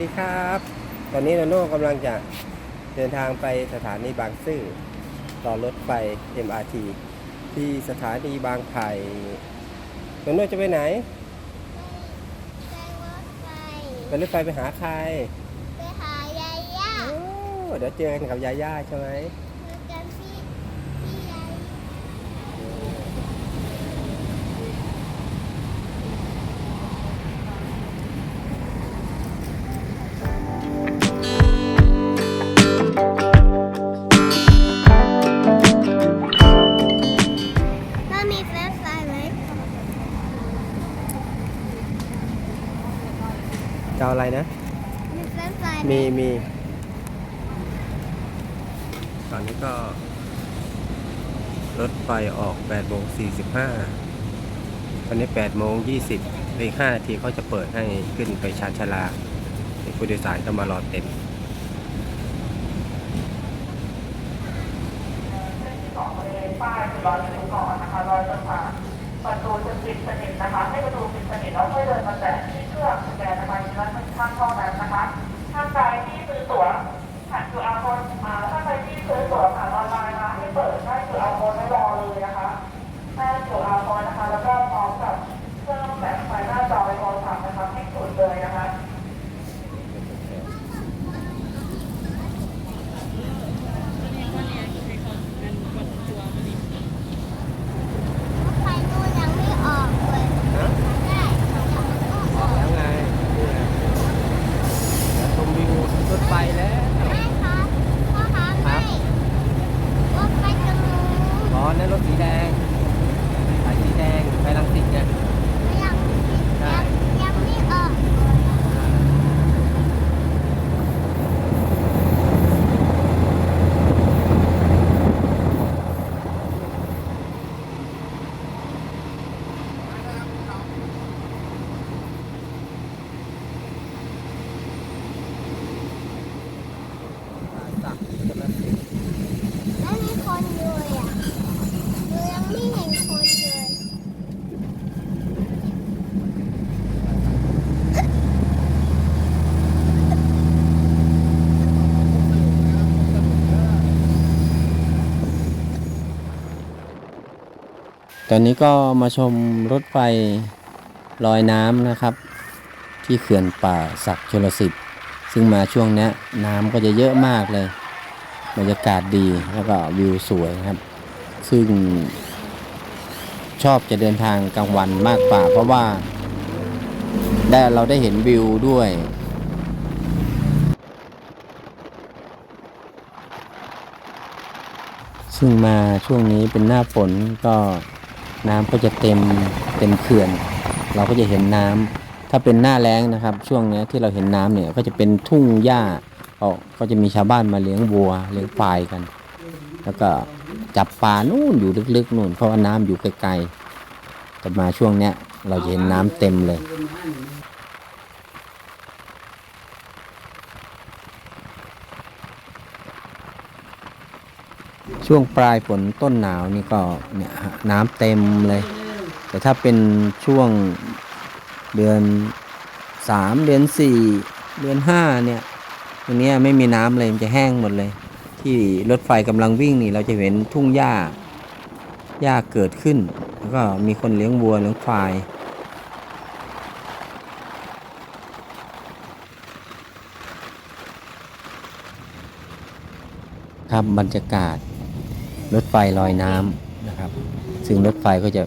สวัสดีครับ ตอนนี้โนโน่กำลังจะเดินทางไปสถานีบางซื่อต่อรถไฟ MRT ที่สถานีบางไผ่โนโน่จะไปไหนไปรถไฟไปรถไฟไปหาใคร ไปหายายย่าโอ้เดี๋ยวเจอกันกับยาย่าใช่ไหม จะเอาอะไรนะ มีเฟรนช์ฟรายไหมีมีตอนนี้ก็ รถไฟออก8โมง45 ตอนนี้8โมง20อีก5นาทีเขาจะเปิดให้ขึ้นไปชานชาลาผู้โดยสารก็มารอเต็มสองบริเวณป้ายคือรอยนิ้วก่อนนะคะรอยจนกว่าประตูจะปิดสนิทนะคะ ให้ประตูปิดสนิทแล้วค่อยเดินมาแตะ ที่เครื่อสแกนนะคะทีละท่านเท่านั้นนะคะท่านใดที่ซื้อตั๋วผ่าน QR code มาถ้าใดที่ซื้อตั๋วผ่านออนไลน์มาให้เปิดได้ QR code ไว้รอเลยนะคะหน้า QR code นะคะ แล้วก็พร้อมกับเครื่องแสงไฟหน้าจอในโทรศัพท์นะคะให้สุดเลยนะคะ รถไฟนู่นยังไม่ออกเลย ฮะ ได้ยังไม่ออก แล้วไงนี่ไงเดี๋ยวชมวิวรถไฟแล้ว แม่ครับพ่อคะไม่รถไฟตรงนู้น อ๋อนั่นรถสีแดงสายสีแดงไปลังสิตเนี่ย ยังยังยังไม่ออก สักกำลังสิต ไม่มีคนเลยอะหนูยังไม่เห็นคนเลย ตอนนี้ก็มาชมรถไฟลอยน้ำนะครับ ที่เขื่อนป่าศักดิ์ชลสิทธิ์ซึ่งมาช่วงนี้น้ำก็จะเยอะมากเลยบรรยากาศดีแล้วก็วิวสวยครับ ซึ่งชอบจะเดินทางกลางวันมากกว่า เพราะว่าได้เราได้เห็นวิวด้วยซึ่งมาช่วงนี้เป็นหน้าฝนก็ น้ำก็จะเต็มเต็มเขื่อน เราก็จะเห็นน้ำถ้าเป็นหน้าแล้งนะครับ ช่วงนี้ที่เราเห็นน้ำเนี่ยก็จะเป็นทุ่งหญ้าก็ก็จะมีชาวบ้านมาเลี้ยงวัวเลี้ยงควายกัน แล้วก็จับปลานู่นอยู่ลึกๆนู่นเพราะว่าน้ำอยู่ไกลๆแต่มาช่วงเนี้ยเราจะเห็นน้ำเต็มเลย ช่วงปลายฝนต้นหนาวนี่ก็เนี่ยน้ำเต็มเลย แต่ถ้าเป็นช่วงเดือนสามเดือนสี่เดือนห้าเนี่ยตรงนี้ไม่มีน้ำเลยมันจะแห้งหมดเลย ที่รถไฟกำลังวิ่งนี่เราจะเห็นทุ่งหญ้าหญ้าเกิดขึ้น แล้วก็มีคนเลี้ยงวัวเลี้ยงควายครับบรรยากาศ รถไฟลอยน้ำนะครับ ซึ่งรถไฟก็จะ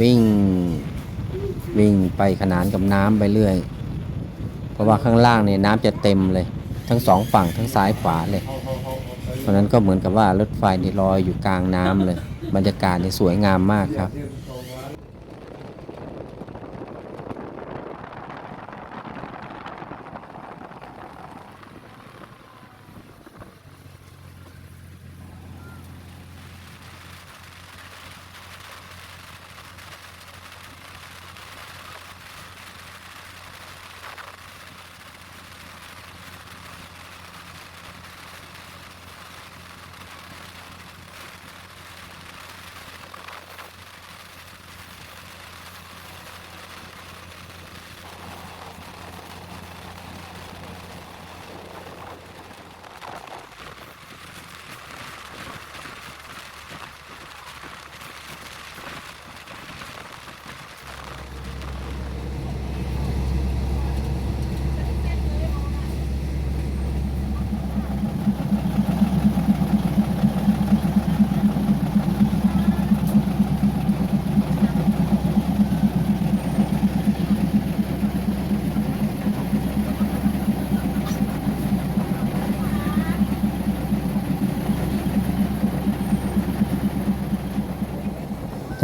วิ่งวิ่งไปขนานกับน้ำไปเรื่อย เพราะว่าข้างล่างเนี่ยน้ำจะเต็มเลย ทั้งสองฝั่งทั้งซ้ายขวาเลย เพราะนั้นก็เหมือนกับว่ารถไฟนี่ลอยอยู่กลางน้ำเลย บรรยากาศนี่สวยงามมากครับ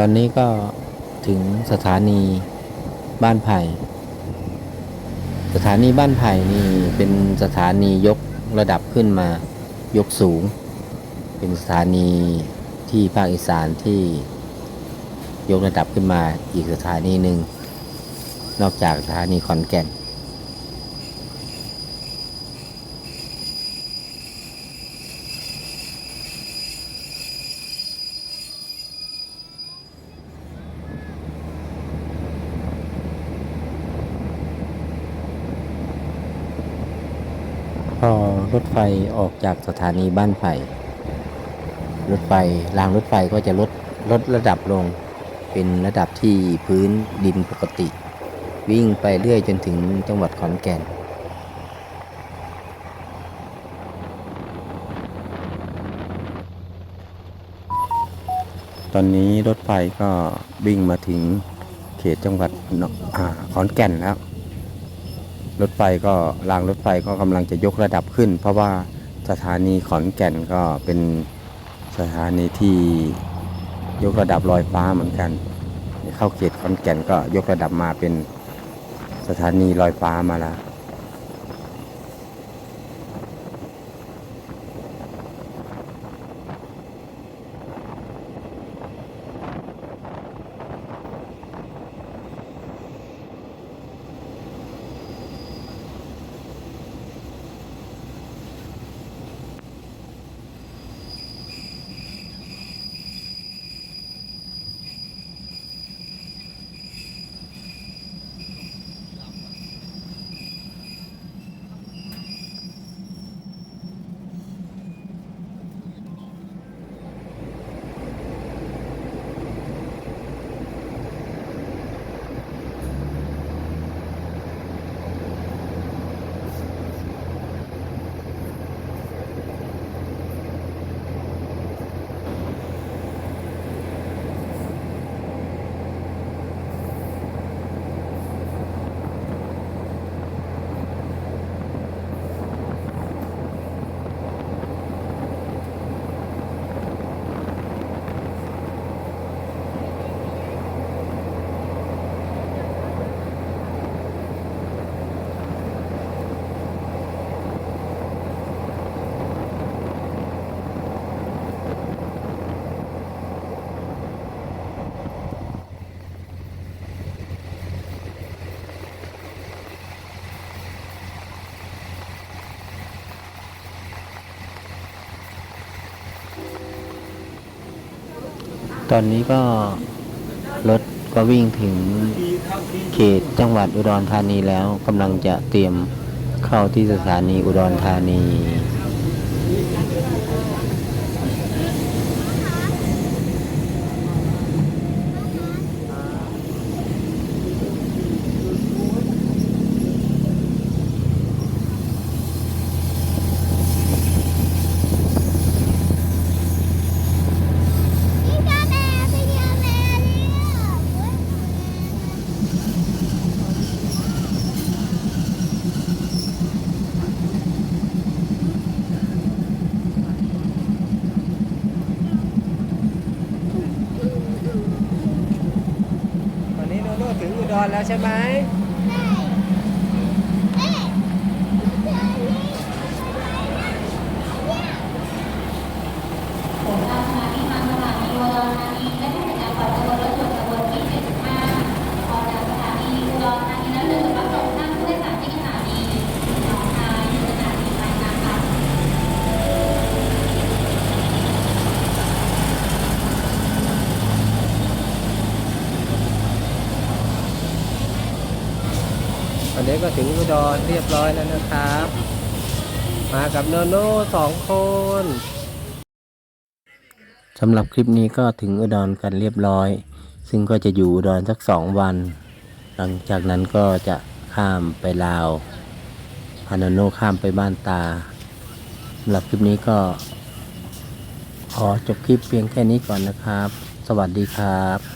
ตอนนี้ก็ถึงสถานีบ้านไผ่ สถานีบ้านไผ่นี่เป็นสถานียกระดับขึ้นมายกสูง เป็นสถานีที่ภาคอีสานที่ยกระดับขึ้นมาอีกสถานีหนึ่งนอกจากสถานีขอนแก่น อรถไฟออกจากสถานีบ้านไผ่รถไฟรางรถไฟก็จะลดลดระดับลง เป็นระดับที่พื้นดินปกติ วิ่งไปเรื่อยจนถึงจังหวัดขอนแก่นตอนนี้รถไฟก็วิ่งมาถึงเขตจังหวัดขอนแก่นแล้ว รถไฟก็รางรถไฟก็กำลังจะยกระดับขึ้น เพราะว่าสถานีขอนแก่นก็เป็นสถานีที่ยกระดับลอยฟ้าเหมือนกัน เข้าเขตขอนแก่นก็ยกระดับมาเป็นสถานีลอยฟ้ามาแล้ว ตอนนี้ก็รถก็วิ่งถึงเขตจังหวัดอุดรธานีแล้วกำลังจะเตรียมเข้าที่สถานีอุดรธานีก็แม่ไปเที่ยวแม่เนี่ย ตอนนี้โนโน่ถึงอุดรแล้ว ใช่ไหม นี้ก็ถึงอุดรเรียบร้อยแล้วนะครับ มากับโนโน่สองคนสำหรับคลิปนี้ก็ถึงอุดรกันเรียบร้อย ซึ่งก็จะอยู่อุดรสักสองวัน หลังจากนั้นก็จะข้ามไปลาวพาโนโน่ข้ามไปบ้านตาสำหรับคลิปนี้ก็ ขอจบคลิปเพียงแค่นี้ก่อนนะครับ สวัสดีครับ